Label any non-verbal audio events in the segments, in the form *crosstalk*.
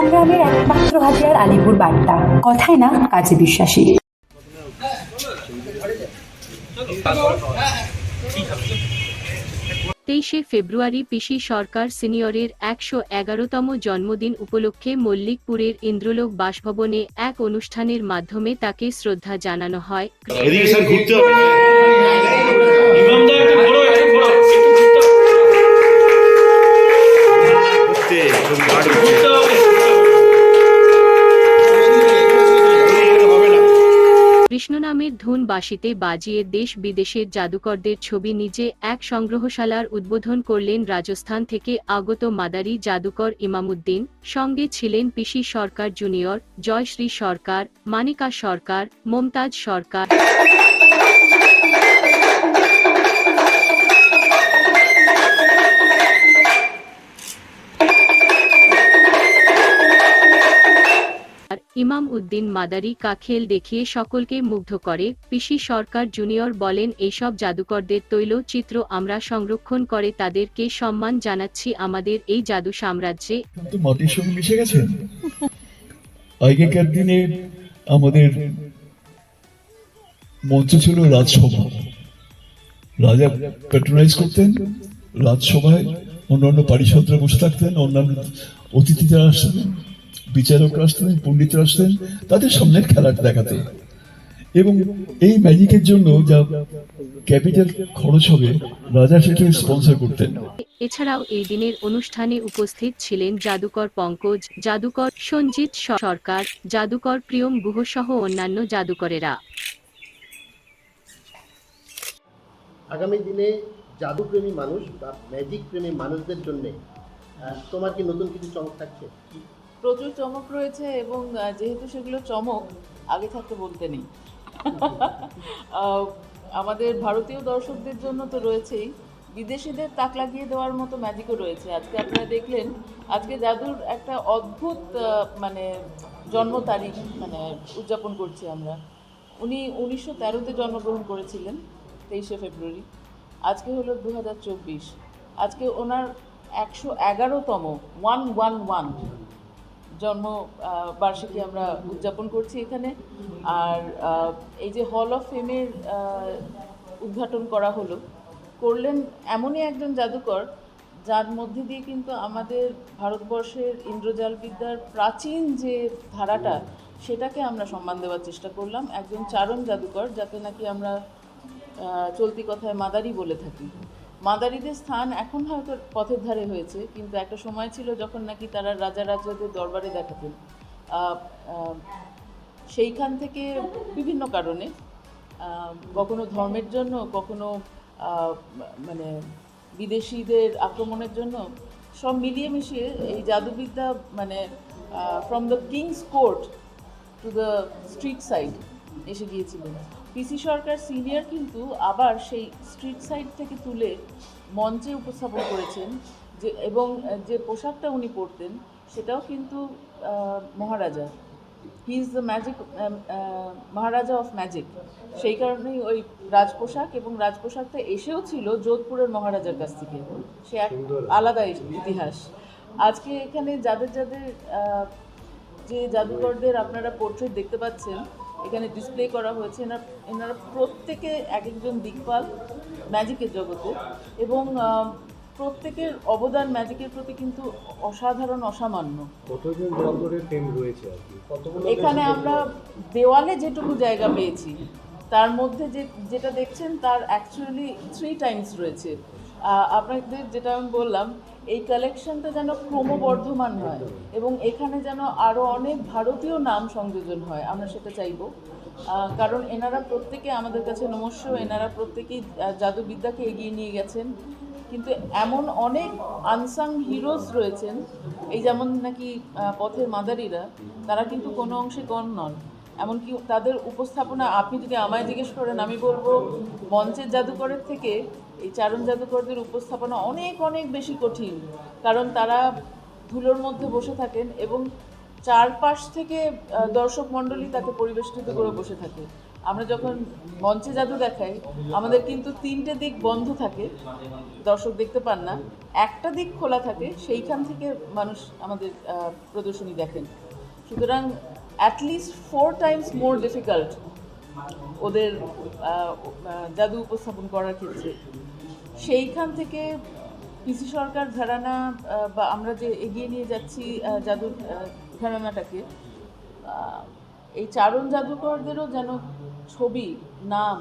সংগ্রামের একমাত্র হাতিয়ার আলিপুর বার্তা। কথায় না কাজে বিশ্বাসী। তেইশে ফেব্রুয়ারি পিসি সরকার সিনিয়রের একশো এগারোতম জন্মদিন উপলক্ষে মল্লিকপুরের ইন্দ্রলোক বাসভবনে এক অনুষ্ঠানের মাধ্যমে তাকে শ্রদ্ধা জানানো হয়। বাসিতে বাজিয়ে দেশ বিদেশের জাদুকরদের ছবি নিজে এক সংগ্রহশালার উদ্বোধন করলেন রাজস্থান থেকে আগত মাদারি জাদুকর ইমামুদ্দিন, সঙ্গে ছিলেন পিসি সরকার জুনিয়র, জয়শ্রী সরকার, মানিকা সরকার, মমতাজ সরকার। ইমাম উদ্দিন মাদারি কাখেল দেখিয়ে সকলকে মুগ্ধ করে, পিসি সরকার জুনিয়র বলেন, এইসব জাদুকরদের তৈলচিত্র আমরা সংরক্ষণ করে তাদেরকে সম্মান জানাচ্ছি, আমাদের এই জাদু সাম্রাজ্যে। আগেকার দিনে আমাদের মঞ্চ ছিল রাজসভা। রাজা প্যাট্রোনাইজ করতেন, রাজসভায় অন্যান্য পারিষদরা বসে থাকতেন, অন্যান্য অতিথিরা আসতেন। বিচারকরা আসতেন পণ্ডিতরা আসতেন তাদের সামনে খেলাটা দেখাতে। এবং এই ম্যাজিকের জন্য যা ক্যাপিটাল খরচ হবে রাজা সেটা স্পন্সর করতেন। এছাড়াও এই দিনের অনুষ্ঠানে উপস্থিত ছিলেন জাদুকর পঙ্কজ জাদুকর সঞ্জিত সরকার জাদুকর প্রিয়ম গুহ সহ অন্যান্য জাদুকরেরা। আগামী দিনে জাদুপ্রেমী মানুষ বা ম্যাজিক প্রেমী মানুষদের জন্য তোমার কি নতুন কিছু চমক থাকছে? প্রচুর চমক রয়েছে এবং যেহেতু সেগুলো চমক আগে থাকতে বলতে নেই। *laughs* আমাদের ভারতীয় দর্শকদের জন্য তো রয়েছেই। বিদেশিদের তাক লাগিয়ে দেওয়ার মতো ম্যাজিকও রয়েছে। আজকে আপনারা দেখলেন আজকে জাদুর একটা অদ্ভুত মানে জন্ম তারিখ মানে উদযাপন করছি আমরা। উনি উনিশশো তেরোতে জন্মগ্রহণ করেছিলেন তেইশে ফেব্রুয়ারি। আজকে হলো দু হাজার চব্বিশ। আজকে ওনার একশো এগারোতম ওয়ান ওয়ান ওয়ান জন্ম বার্ষিকী আমরা উদযাপন করছি এখানে। আর এই যে হল অফ ফেমের উদ্ঘাটন করা হলো, করলেন এমনই একজন জাদুকর, যার মধ্যে দিয়ে কিন্তু আমাদের ভারতবর্ষের ইন্দ্রজাল বিদ্যার প্রাচীন যে ধারাটা, সেটাকে আমরা সম্মান দেওয়ার চেষ্টা করলাম। একজন চারণ জাদুকর যাতে নাকি আমরা চলতি কথায় মাদারি বলে থাকি। মাদারিদের স্থান এখন হয়তো পথের ধারে হয়েছে, কিন্তু একটা সময় ছিল যখন নাকি তারা রাজা রাজাদের দরবারে দেখাতেন। সেইখান থেকে বিভিন্ন কারণে কখনো ধর্মের জন্য, কখনো মানে বিদেশিদের আক্রমণের জন্য, সব মিলিয়ে মিশিয়ে এই জাদুবিদ্যা মানে from the kings court to the street side এসে গিয়েছিলেন। পিসি সরকার সিনিয়র কিন্তু আবার সেই স্ট্রিট সাইড থেকে তুলে মঞ্চে উপস্থাপন করেছেন যে এবং যে পোশাকটা উনি পরতেন সেটাও কিন্তু maharaja. He is the magic maharaja of magic সেই কারণেই ওই রাজপোশাক এবং রাজপোশাকটা এসেও ছিল যোধপুরের মহারাজার কাছ থেকে। সে এক আলাদা ইতিহাস। আজকে এখানে যাদের যাদের যে জাদুকরদের আপনারা পোর্ট্রেট দেখতে পাচ্ছেন এখানে ডিসপ্লে করা হয়েছে। এনার এনারা প্রত্যেকে এক একজন দিকপাল ম্যাজিকের জগতে। এবং প্রত্যেকের অবদান ম্যাজিকের প্রতি কিন্তু অসাধারণ অসামান্য। কতজন জাদুকরের টেম রয়েছে আর কি? এখানে আমরা দেওয়ালে যেটুকু জায়গা পেয়েছি তার মধ্যে যে যেটা দেখছেন তার অ্যাকচুয়ালি থ্রি টাইমস রয়েছে। আপনাদের যেটা আমি বললাম, এই কালেকশনটা যেন ক্রমবর্ধমান হয় এবং এখানে যেন আরও অনেক ভারতীয় নাম সংযোজন হয়, আমরা সেটা চাইব। কারণ এনারা প্রত্যেকে আমাদের কাছে নমস্য, এনারা প্রত্যেকেই জাদুবিদ্যাকে এগিয়ে নিয়ে গেছেন। কিন্তু এমন অনেক আনসাং হিরোজ রয়েছেন, এই যেমন নাকি পথের মাদারিরা, তারা কিন্তু কোনো অংশে গণ নন। এমনকি তাদের উপস্থাপনা, আপনি যদি আমায় জিজ্ঞেস করেন, আমি বলব, মঞ্চের জাদুকরের থেকে এই চারণ জাদুকরদের উপস্থাপনা অনেক অনেক বেশি কঠিন। কারণ তারা ধুলোর মধ্যে বসে থাকেন এবং চারপাশ থেকে দর্শক মণ্ডলী তাকে পরিবেষ্টিত করে বসে থাকে। আমরা যখন মঞ্চে জাদু দেখাই, আমাদের কিন্তু তিনটে দিক বন্ধ থাকে, দর্শক দেখতে পান না। একটা দিক খোলা থাকে, সেইখান থেকে মানুষ আমাদের প্রদর্শনী দেখেন। সুতরাং at least four times more difficult ওদের জাদু উপস্থাপন করার ক্ষেত্রে। সেইখান থেকে পিসি সরকার ঘরানা বা আমরা যে এগিয়ে নিয়ে যাচ্ছি জাদুর ঘরানাটাকে এই চারণ জাদুকরদেরও যেন ছবি, নাম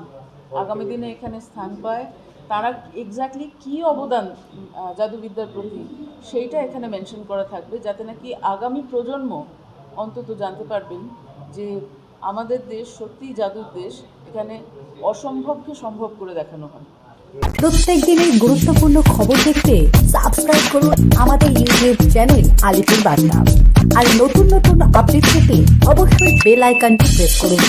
আগামী দিনে এখানে স্থান পায়, তারা এক্স্যাক্টলি কী অবদান জাদুবিদ্যার প্রতি সেইটা এখানে মেনশন করা থাকবে, যাতে নাকি আগামী প্রজন্ম অন্তত জানতে পারবেন যে আমাদের দেশ সত্যিই জাদুর দেশ। এখানে অসম্ভবকে সম্ভব করে দেখানো হয়। প্রত্যেক দিনের গুরুত্বপূর্ণ খবর দেখতে সাবস্ক্রাইব করুন আমাদের ইউটিউব চ্যানেল আলিপুর বার্তা। আর নতুন নতুন আপডেট পেতে অবশ্যই বেল আইকনটি প্রেস করুন।